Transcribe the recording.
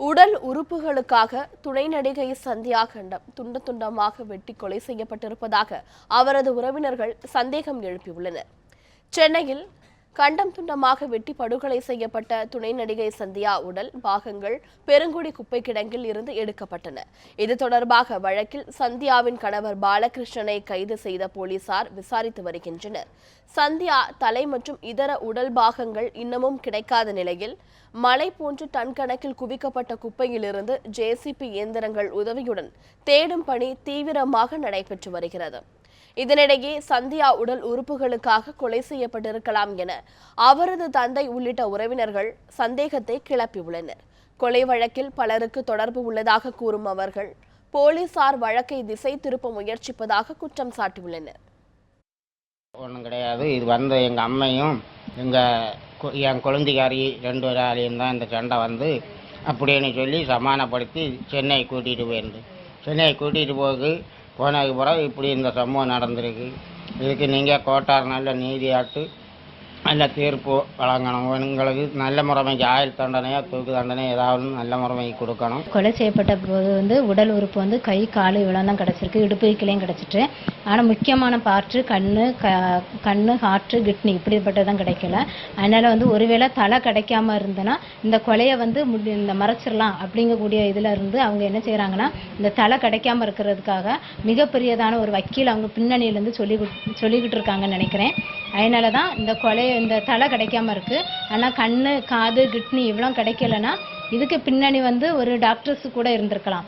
உடல் உறுப்புகளுக்காக துணை நடிகை சந்தியா கண்டம் துண்டு துண்டமாக வெட்டி கொலை செய்யப்பட்டிருப்பதாக அவரது உறவினர்கள் சந்தேகம் எழுப்பியுள்ளனர். சென்னையில் கண்டம் துண்டமாக வெட்டி படுகொலை செய்யப்பட்ட துணை நடிகை சந்தியா உடல் பாகங்கள் பெருங்குடி குப்பை கிடங்கில் இருந்து எடுக்கப்பட்டன. இது தொடர்பாக வழக்கில் சந்தியாவின் கணவர் பாலகிருஷ்ணனை கைது செய்த போலீசார் விசாரித்து வருகின்றனர். சந்தியா தலை மற்றும் இதர உடல் பாகங்கள் இன்னமும் கிடைக்காத நிலையில் மலை போன்று டன் கணக்கில் குவிக்கப்பட்ட குப்பையிலிருந்து ஜேசிபி இயந்திரங்கள் உதவியுடன் தேடும் பணி தீவிரமாக நடைபெற்று வருகிறது. இதனிடையே சந்தியா உடல் உறுப்புகளுக்காக கொலை செய்யப்பட்டிருக்கலாம் என அவரது தந்தை உள்ளிட்ட உறவினர்கள் சந்தேகத்தை கிளப்பியுள்ளனர் கொலை வழக்கில் பலருக்கு தொடர்பு உள்ளதாக கூறும் அவர்கள் போலீசார் வழக்கை திசை திருப்ப முயற்சிப்பதாக குற்றம் சாட்டியுள்ளனர். ஒன்றும் கிடையாது. இது வந்து எங்கள் அம்மையும் எங்கள் என் குழந்தைக்காரி ரெண்டு பேராலையும் தான் இந்த சண்டை வந்து அப்படின்னு சொல்லி சமாதானப்படுத்தி சென்னை கூட்டிகிட்டு போயிருந்து. சென்னை கூட்டிகிட்டு போகு போனதுக்கு பிறகு இப்படி இந்த சம்பவம் நடந்திருக்கு. இதுக்கு நீங்கள் கோட்டார் நல்ல நீதியாட்டு நல்ல தீர்ப்பு வழங்கணும் உங்களுக்கு நல்ல முறைமைக்கு ஆயுள் தண்டனையோ தூக்கு தண்டனை ஏதாவது நல்ல முறைமைக்கு கொடுக்கணும் கொலை செய்யப்பட்ட போது வந்து உடல் உறுப்பு வந்து கை கால் இவ்வளோ தான் கிடச்சிருக்கு இடுப்பு கீழையும் கிடச்சிட்டு ஆனால் முக்கியமான பார்ட்டு கண்ணு க கண்ணு ஹார்ட்டு கிட்னி இப்படிப்பட்டது தான் கிடைக்கல அதனால் வந்து ஒருவேளை தலை கிடைக்காம இருந்ததுன்னா இந்த கொலையை வந்து முடி இந்த மறைச்சிடலாம் அப்படிங்கக்கூடிய இதில் இருந்து அவங்க என்ன செய்கிறாங்கன்னா இந்த தலை கிடைக்காம இருக்கிறதுக்காக மிகப்பெரியதான ஒரு வக்கீல் அவங்க பின்னணியிலேருந்து சொல்லி சொல்லிக்கிட்டு இருக்காங்கன்னு நினைக்கிறேன் அதனால தான் இந்த கொலை இந்த தலை கிடைக்காம இருக்கு. ஆனால் கண் காது கிட்னி இவ்வளோ கிடைக்கலன்னா இதுக்கு பின்னணி வந்து ஒரு டாக்டர்ஸ் கூட இருந்திருக்கலாம்.